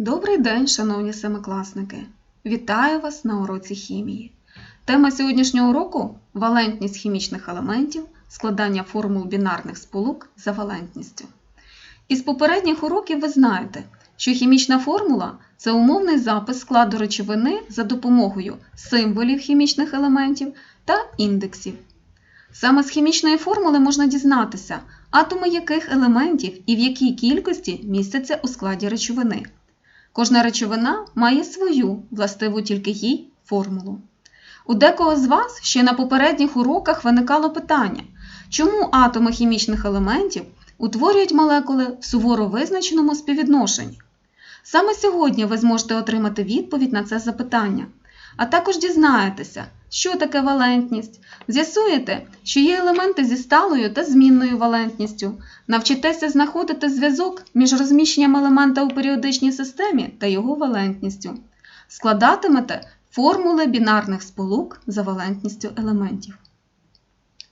Добрий день, шановні семикласники! Вітаю вас на уроці хімії. Тема сьогоднішнього уроку валентність хімічних елементів, складання формул бінарних сполук за валентністю. Із попередніх уроків ви знаєте, що хімічна формула це умовний запис складу речовини за допомогою символів хімічних елементів та індексів. Саме з хімічної формули можна дізнатися, атоми яких елементів і в якій кількості містяться у складі речовини. Кожна речовина має свою властиву тільки їй формулу. У декого з вас ще на попередніх уроках виникало питання, чому атоми хімічних елементів утворюють молекули в суворо визначеному співвідношенні. Саме сьогодні ви зможете отримати відповідь на це запитання, а також дізнаєтеся, що таке валентність, з'ясуєте, що є елементи зі сталою та змінною валентністю, навчитеся знаходити зв'язок між розміщенням елемента у періодичній системі та його валентністю, складатимете формули бінарних сполук за валентністю елементів.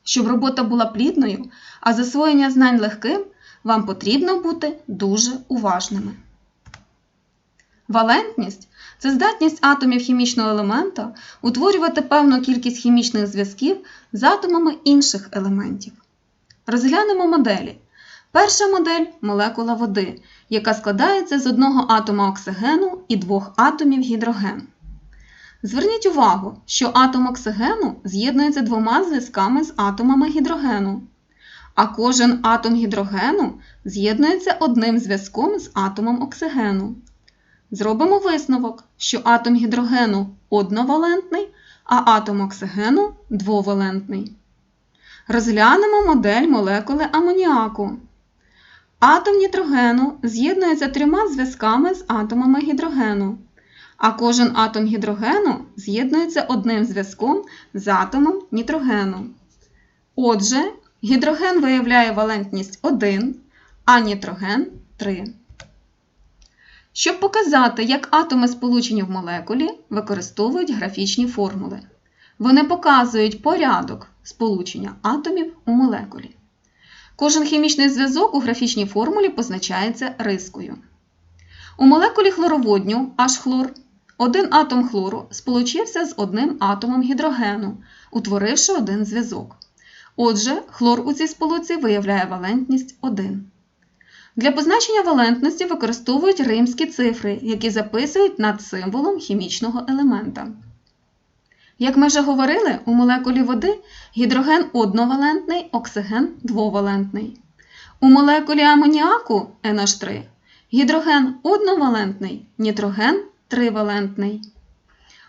Щоб робота була плідною, а засвоєння знань легким, вам потрібно бути дуже уважними. Валентність це здатність атомів хімічного елемента утворювати певну кількість хімічних зв'язків з атомами інших елементів. Розглянемо моделі. Перша модель молекула води, яка складається з одного атома оксигену і двох атомів гідрогену. Зверніть увагу, що атом оксигену з'єднується двома зв'язками з атомами гідрогену, а кожен атом гідрогену з'єднується одним зв'язком з атомом оксигену. Зробимо висновок, що атом гідрогену одновалентний, а атом оксигену двовалентний. Розглянемо модель молекули амоніаку. Атом нітрогену з'єднується трьома зв'язками з атомами гідрогену, а кожен атом гідрогену з'єднується одним зв'язком з атомом нітрогену. Отже, гідроген виявляє валентність 1, а нітроген 3. Щоб показати, як атоми сполучені в молекулі, використовують графічні формули. Вони показують порядок сполучення атомів у молекулі. Кожен хімічний зв'язок у графічній формулі позначається рискою. У молекулі хлороводню H-хлор один атом хлору сполучився з одним атомом гідрогену, утворивши один зв'язок. Отже, хлор у цій сполуці виявляє валентність 1. Для позначення валентності використовують римські цифри, які записують над символом хімічного елемента. Як ми вже говорили, у молекулі води гідроген одновалентний, оксиген двовалентний. У молекулі амоніаку NH3 гідроген одновалентний, нітроген тривалентний.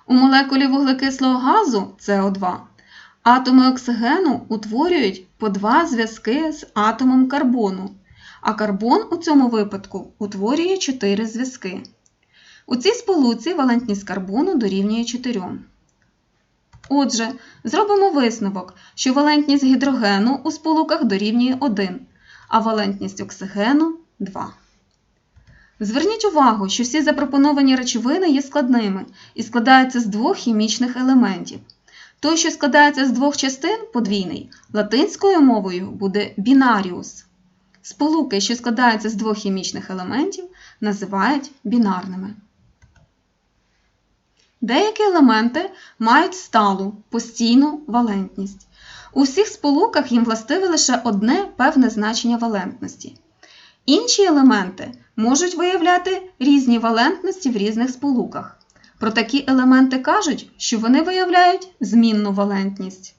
У молекулі вуглекислого газу СО2 атоми оксигену утворюють по два зв'язки з атомом карбону а карбон у цьому випадку утворює 4 зв'язки. У цій сполуці валентність карбону дорівнює 4. Отже, зробимо висновок, що валентність гідрогену у сполуках дорівнює 1, а валентність оксигену 2. Зверніть увагу, що всі запропоновані речовини є складними і складаються з двох хімічних елементів. Той, що складається з двох частин подвійний, латинською мовою буде бінаріус. Сполуки, що складаються з двох хімічних елементів, називають бінарними. Деякі елементи мають сталу, постійну валентність. У всіх сполуках їм властиве лише одне певне значення валентності. Інші елементи можуть виявляти різні валентності в різних сполуках. Про такі елементи кажуть, що вони виявляють змінну валентність.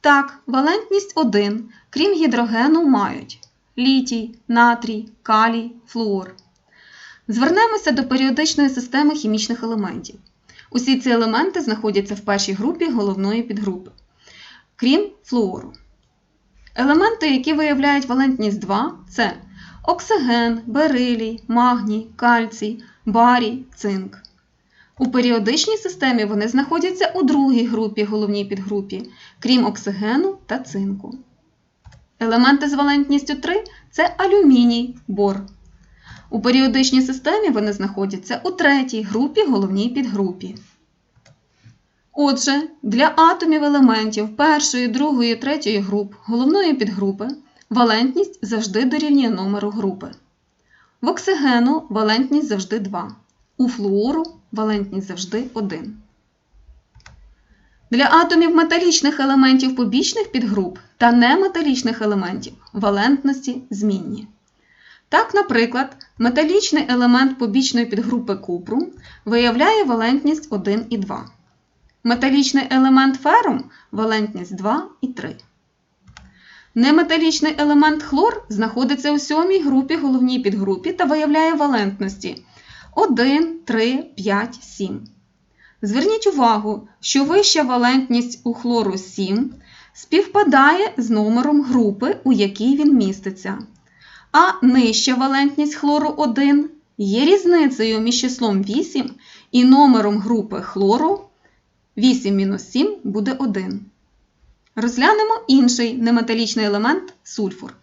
Так, валентність 1, крім гідрогену, мають літій, натрій, калій, флуор. Звернемося до періодичної системи хімічних елементів. Усі ці елементи знаходяться в першій групі головної підгрупи, крім флуору. Елементи, які виявляють валентність 2, це оксиген, берилій, магній, кальцій, барій, цинк. У періодичній системі вони знаходяться у другій групі головній підгрупі, крім оксигену та цинку. Елементи з валентністю 3 це алюміній, бор. У періодичній системі вони знаходяться у третій групі головній підгрупі. Отже, для атомів елементів першої, другої, третьої груп головної підгрупи валентність завжди дорівнює номеру групи. В оксигену валентність завжди 2, У флуору валентність завжди 1. Для атомів металічних елементів побічних підгруп та неметалічних елементів валентності змінні. Так, наприклад, металічний елемент побічної підгрупи купру виявляє валентність 1 і 2. Металічний елемент ферум валентність 2 і 3. Неметалічний елемент хлор знаходиться у сьомій групі головній підгрупі та виявляє валентності 1, 3, 5, 7. Зверніть увагу, що вища валентність у хлору 7 співпадає з номером групи, у якій він міститься. А нижча валентність хлору 1 є різницею між числом 8 і номером групи хлору 8-7 буде 1. Розглянемо інший неметалічний елемент сульфур.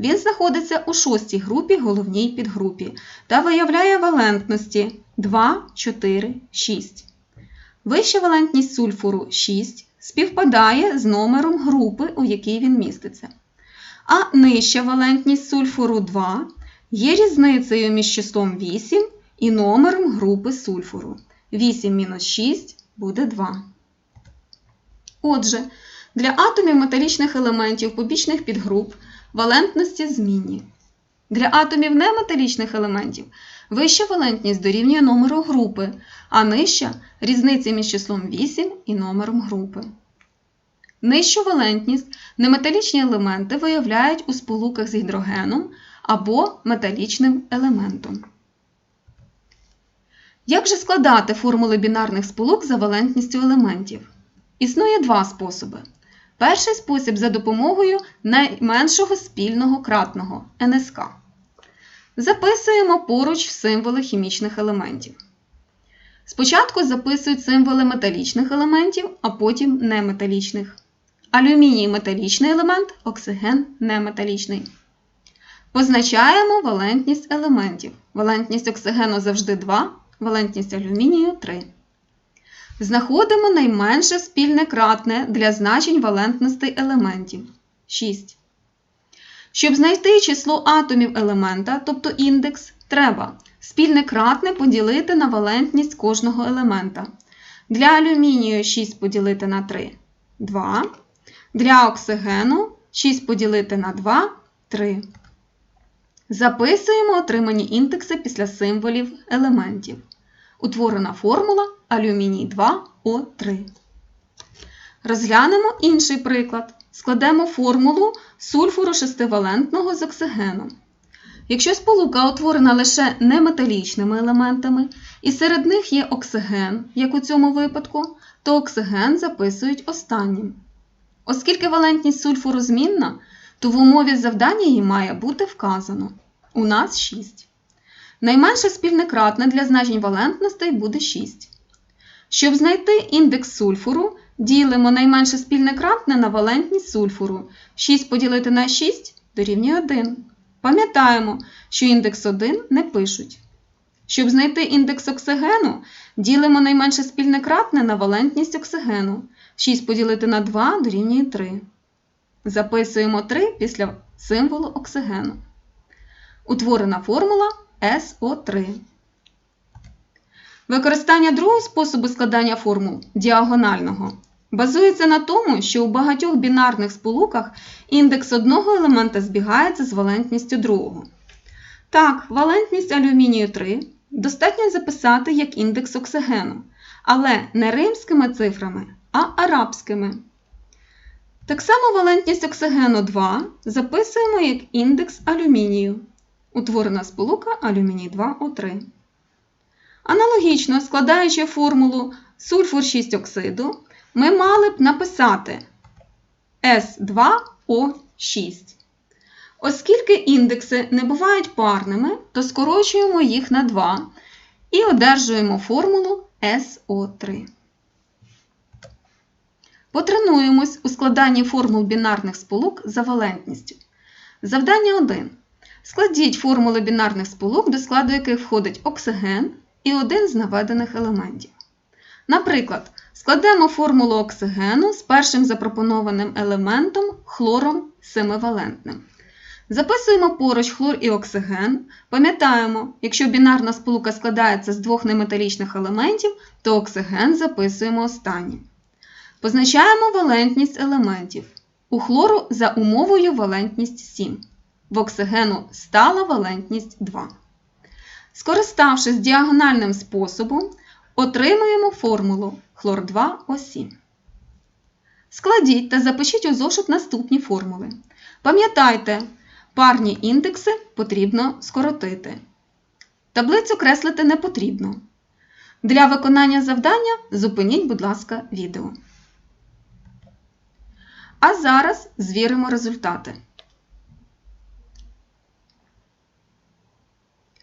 Він знаходиться у шостій групі головній підгрупі та виявляє валентності 2, 4, 6. Вища валентність сульфуру 6 співпадає з номером групи, у якій він міститься. А нижча валентність сульфуру 2 є різницею між числом 8 і номером групи сульфуру. 8 мінус 6 буде 2. Отже, для атомів металічних елементів побічних підгруп валентності змінні. Для атомів неметалічних елементів вища валентність дорівнює номеру групи, а нижча різниця між числом 8 і номером групи. Нижчу валентність неметалічні елементи виявляють у сполуках з гідрогеном або металічним елементом. Як же складати формули бінарних сполук за валентністю елементів? Існує два способи. Перший спосіб за допомогою найменшого спільного кратного НСК. Записуємо поруч символи хімічних елементів. Спочатку записують символи металічних елементів, а потім неметалічних. Алюміній металічний елемент, оксиген неметалічний. Позначаємо валентність елементів. Валентність оксигену завжди 2, валентність алюмінію 3. Знаходимо найменше спільне кратне для значень валентностей елементів 6. Щоб знайти число атомів елемента, тобто індекс, треба спільне кратне поділити на валентність кожного елемента. Для алюмінію 6 поділити на 3 2. Для оксигену 6 поділити на 2 3. Записуємо отримані індекси після символів елементів. Утворена формула алюміній 2О3. Розглянемо інший приклад. Складемо формулу сульфуру шестивалентного з оксигеном. Якщо сполука утворена лише неметалічними елементами, і серед них є оксиген, як у цьому випадку, то оксиген записують останнім. Оскільки валентність сульфуру змінна, то в умові завдання її має бути вказано. У нас 6. Найменше спільне кратне для значень валентностей буде 6. Щоб знайти індекс сульфуру, ділимо найменше спільне кратне на валентність сульфуру. 6 поділити на 6 дорівнює 1. Пам'ятаємо, що індекс 1 не пишуть. Щоб знайти індекс оксигену, ділимо найменше спільне кратне на валентність оксигену. 6 поділити на 2 дорівнює 3. Записуємо 3 після символу оксигену. Утворена формула СО3. Використання другого способу складання формул діагонального базується на тому, що у багатьох бінарних сполуках індекс одного елемента збігається з валентністю другого. Так, валентність алюмінію 3 достатньо записати як індекс оксигену, але не римськими цифрами, а арабськими. Так само валентність оксигену 2 записуємо як індекс алюмінію. Утворена сполука алюміній 2О3. Аналогічно, складаючи формулу сульфур 6 оксиду, ми мали б написати С2О6. Оскільки індекси не бувають парними, то скорочуємо їх на 2 і одержуємо формулу СО3. Потренуємось у складанні формул бінарних сполук за валентністю. Завдання 1. Складіть формули бінарних сполук, до складу яких входить оксиген і один з наведених елементів. Наприклад, складемо формулу оксигену з першим запропонованим елементом хлором семивалентним. Записуємо поруч хлор і оксиген. Пам'ятаємо, якщо бінарна сполука складається з двох неметалічних елементів, то оксиген записуємо останнім. Позначаємо валентність елементів. У хлору за умовою валентність 7. В оксигену стала валентність 2. Скориставшись діагональним способом, отримуємо формулу хлор 2 о 7. Складіть та запишіть у зошит наступні формули. Пам'ятайте, парні індекси потрібно скоротити. Таблицю креслити не потрібно. Для виконання завдання зупиніть, будь ласка, відео. А зараз звіримо результати.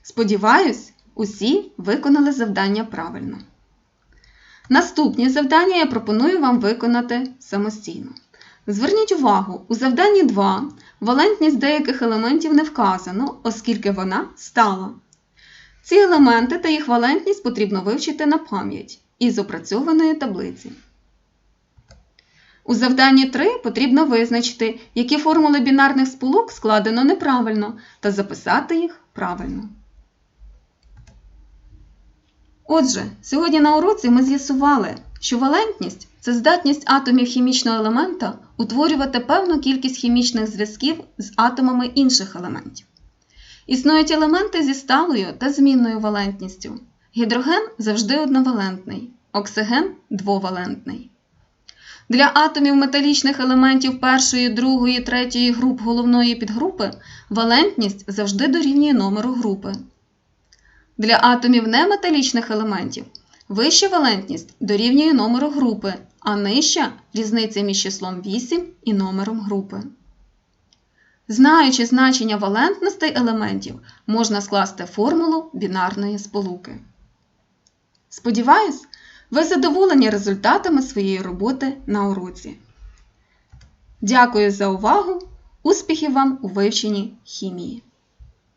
Сподіваюсь, усі виконали завдання правильно. Наступні завдання я пропоную вам виконати самостійно. Зверніть увагу, у завданні 2 валентність деяких елементів не вказано, оскільки вона стала. Ці елементи та їх валентність потрібно вивчити на пам'ять із опрацьованої таблиці. У завданні 3 потрібно визначити, які формули бінарних сполук складено неправильно, та записати їх правильно. Отже, сьогодні на уроці ми з'ясували, що валентність це здатність атомів хімічного елемента утворювати певну кількість хімічних зв'язків з атомами інших елементів. Існують елементи зі сталою та змінною валентністю. Гідроген завжди одновалентний, оксиген двовалентний. Для атомів металічних елементів першої, другої, третьої груп головної підгрупи валентність завжди дорівнює номеру групи. Для атомів неметалічних елементів вища валентність дорівнює номеру групи, а нижча різниця між числом 8 і номером групи. Знаючи значення валентностей елементів, можна скласти формулу бінарної сполуки. Сподіваюсь, ви задоволені результатами своєї роботи на уроці. Дякую за увагу! Успіхів вам у вивченні хімії!